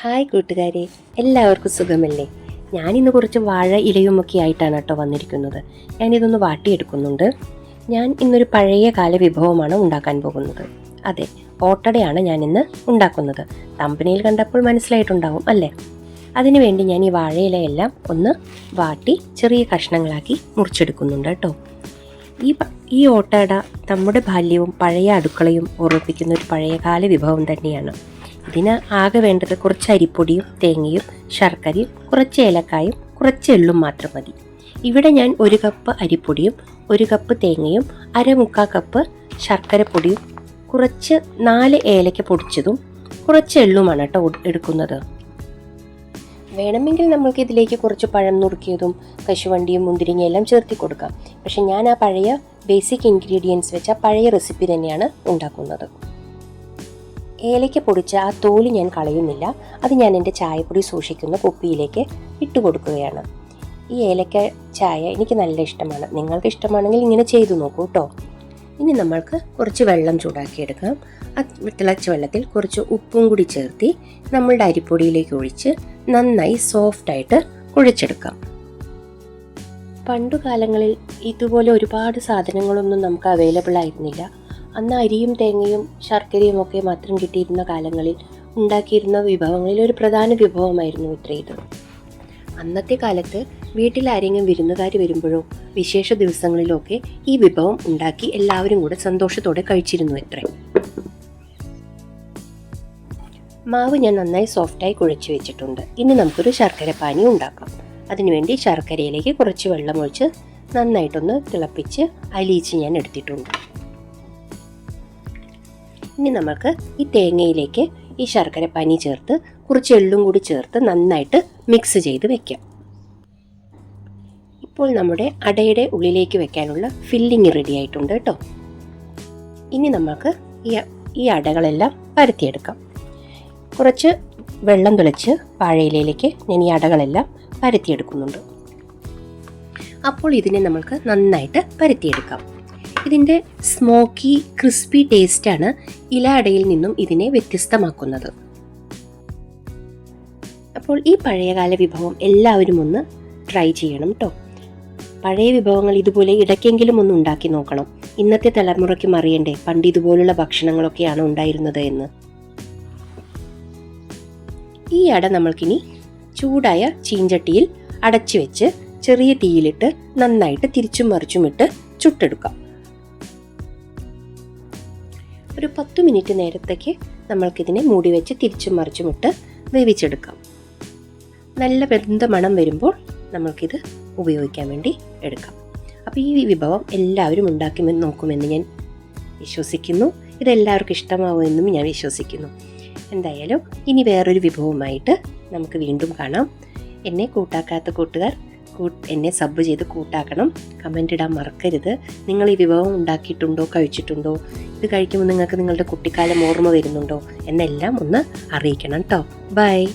Hi കൂട്ടുകാരെ എല്ലാവർക്കും സുഖമല്ലേ? ഞാനിന്ന് കുറച്ച് വാഴ ഇലയുമൊക്കെ ആയിട്ടാണ് കേട്ടോ വന്നിരിക്കുന്നത്. ഞാനിതൊന്ന് വാട്ടിയെടുക്കുന്നുണ്ട്. ഞാൻ ഇന്നൊരു പഴയ കാല വിഭവമാണ് ഉണ്ടാക്കാൻ പോകുന്നത്. അതെ ഓട്ടടയാണ് ഞാനിന്ന് ഉണ്ടാക്കുന്നത്. തമ്പനിയിൽ കണ്ടപ്പോൾ മനസ്സിലായിട്ടുണ്ടാവും അല്ലേ? അതിനുവേണ്ടി ഞാൻ ഈ വാഴയിലയെല്ലാം ഒന്ന് വാട്ടി ചെറിയ കഷ്ണങ്ങളാക്കി മുറിച്ചെടുക്കുന്നുണ്ട് കേട്ടോ. ഈ ഈ ഓട്ടട നമ്മുടെ ബാല്യവും പഴയ അടുക്കളയും ഓർമ്മിപ്പിക്കുന്ന ഒരു പഴയകാല വിഭവം തന്നെയാണ്. ഇതിന് ആകെ വേണ്ടത് കുറച്ച് അരിപ്പൊടിയും തേങ്ങയും ശർക്കരയും കുറച്ച് ഏലക്കായും കുറച്ച് എള്ളും മാത്രം മതി. ഇവിടെ ഞാൻ ഒരു കപ്പ് അരിപ്പൊടിയും ഒരു കപ്പ് തേങ്ങയും അരമുക്കാ കപ്പ് ശർക്കര പൊടിയും കുറച്ച് നാല് ഏലക്ക പൊടിച്ചതും കുറച്ച് എള്ളുമാണ് കേട്ടോ എടുക്കുന്നത്. വേണമെങ്കിൽ നമ്മൾക്ക് ഇതിലേക്ക് കുറച്ച് പഴം നുറുക്കിയതും കശുവണ്ടിയും മുന്തിരിങ്ങയും എല്ലാം ചേർത്തി കൊടുക്കാം. പക്ഷെ ഞാൻ ആ പഴയ ബേസിക് ഇൻഗ്രീഡിയൻസ് വെച്ച പഴയ റെസിപ്പി തന്നെയാണ് ഉണ്ടാക്കുന്നത്. ഏലയ്ക്ക പൊടിച്ച ആ തോൽ ഞാൻ കളയുന്നില്ല. അത് ഞാൻ എന്റെ ചായപ്പൊടി സൂക്ഷിക്കുന്ന കുപ്പിയിലേക്ക് ഇട്ട് കൊടുക്കുകയാണ്. ഈ ഏലക്ക ചായ എനിക്ക് നല്ല ഇഷ്ടമാണ്. നിങ്ങൾക്ക് ഇഷ്ടമാണെങ്കിൽ ഇങ്ങനെ ചെയ്തു നോക്കൂ കേട്ടോ ഇനി നമ്മൾക്ക് കുറച്ച് വെള്ളം ചൂടാക്കിയെടുക്കാം. ആ തിളച്ച വെള്ളത്തിൽ കുറച്ച് ഉപ്പും കൂടി ചേർത്തി നമ്മളുടെ അരിപ്പൊടിയിലേക്ക് ഒഴിച്ച് നന്നായി സോഫ്റ്റായിട്ട് കുഴച്ചെടുക്കാം. പണ്ടുകാലങ്ങളിൽ ഇതുപോലെ ഒരുപാട് സാധനങ്ങളൊന്നും നമുക്ക് അവൈലബിൾ ആയിരുന്നില്ല. അന്ന് അരിയും തേങ്ങയും ശർക്കരയും ഒക്കെ മാത്രം കിട്ടിയിരുന്ന കാലങ്ങളിൽ ഉണ്ടാക്കിയിരുന്ന വിഭവങ്ങളിൽ ഒരു പ്രധാന വിഭവമായിരുന്നു ഇത്ര ഇത്. അന്നത്തെ കാലത്ത് വീട്ടിൽ ആരെങ്കിലും വിരുന്നുകാർ വരുമ്പോഴോ വിശേഷ ദിവസങ്ങളിലൊക്കെ ഈ വിഭവം ഉണ്ടാക്കി എല്ലാവരും കൂടെ സന്തോഷത്തോടെ കഴിച്ചിരുന്നു എത്ര മാവ് ഞാൻ നന്നായി സോഫ്റ്റായി കുഴച്ച് വെച്ചിട്ടുണ്ട്. ഇനി നമുക്കൊരു ശർക്കര പാനി ഉണ്ടാക്കാം. അതിനുവേണ്ടി ശർക്കരയിലേക്ക് കുറച്ച് വെള്ളമൊഴിച്ച് നന്നായിട്ടൊന്ന് തിളപ്പിച്ച് അലിയിച്ച് ഞാൻ എടുത്തിട്ടുണ്ട്. ഇനി നമുക്ക് ഈ തേങ്ങയിലേക്ക് ഈ ശർക്കര പനി ചേർത്ത് കുറച്ച് എള്ളും കൂടി ചേർത്ത് നന്നായിട്ട് മിക്സ് ചെയ്ത് വെക്കാം. ഇപ്പോൾ നമ്മുടെ അടയുടെ ഉള്ളിലേക്ക് വെക്കാനുള്ള ഫില്ലിങ് റെഡി ആയിട്ടുണ്ട് കേട്ടോ. ഇനി നമുക്ക് ഈ ഈ അടകളെല്ലാം പരത്തിയെടുക്കാം. കുറച്ച് വെള്ളം തുളച്ച് വാഴയിലയിലേക്ക് ഞാൻ ഈ അടകളെല്ലാം പരത്തിയെടുക്കുന്നുണ്ട്. അപ്പോൾ ഇതിനെ നമുക്ക് നന്നായിട്ട് പരത്തിയെടുക്കാം. ഇതിന്റെ സ്മോക്കി ക്രിസ്പി ടേസ്റ്റാണ് ഇല അടയിൽ നിന്നും ഇതിനെ വ്യത്യസ്തമാക്കുന്നത്. അപ്പോൾ ഈ പഴയകാല വിഭവം എല്ലാവരും ഒന്ന് ട്രൈ ചെയ്യണം കേട്ടോ പഴയ വിഭവങ്ങൾ ഇതുപോലെ ഇടയ്ക്കെങ്കിലും ഒന്ന് ഉണ്ടാക്കി നോക്കണം. ഇന്നത്തെ തലമുറയ്ക്ക് അറിയണ്ടേ പണ്ട് ഇതുപോലുള്ള ഭക്ഷണങ്ങളൊക്കെയാണ് ഉണ്ടായിരുന്നത് എന്ന്. ഈ അട നമ്മൾക്കിനി ചൂടായ ചീഞ്ചട്ടിയിൽ അടച്ചു വെച്ച് ചെറിയ തീയിലിട്ട് നന്നായിട്ട് തിരിച്ചും മറിച്ചും ഇട്ട് ചുട്ടെടുക്കാം. ഒരു പത്ത് മിനിറ്റ് നേരത്തേക്ക് നമ്മൾക്കിതിനെ മൂടി വെച്ച് തിരിച്ചും മറിച്ചുമിട്ട് വേവിച്ചെടുക്കാം. നല്ല വെന്ത മണം വരുമ്പോൾ നമ്മൾക്കിത് ഉപയോഗിക്കാൻ വേണ്ടി എടുക്കാം. അപ്പോൾ ഈ വിഭവം എല്ലാവരും ഉണ്ടാക്കി നോക്കുമെന്ന് ഞാൻ വിശ്വസിക്കുന്നു. ഇതെല്ലാവർക്കും ഇഷ്ടമാവുമെന്നും ഞാൻ വിശ്വസിക്കുന്നു. എന്തായാലും ഇനി വേറൊരു വിഭവമായിട്ട് നമുക്ക് വീണ്ടും കാണാം. എന്നെ കൂട്ടാക്കാത്ത കൂട്ടുകാർ കൂ- എന്നെ സബ് ചെയ്ത് കൂട്ടാക്കണം. കമന്റ് ഇടാൻ മറക്കരുത്. നിങ്ങൾ ഈ വിഭവം ഉണ്ടാക്കിയിട്ടുണ്ടോ കഴിച്ചിട്ടുണ്ടോ? ഇത് കഴിക്കുമ്പോൾ നിങ്ങൾക്ക് നിങ്ങളുടെ കുട്ടിക്കാലം ഓർമ്മ വരുന്നുണ്ടോ? എന്നെല്ലാം ഒന്ന് അറിയിക്കണം കേട്ടോ ബൈ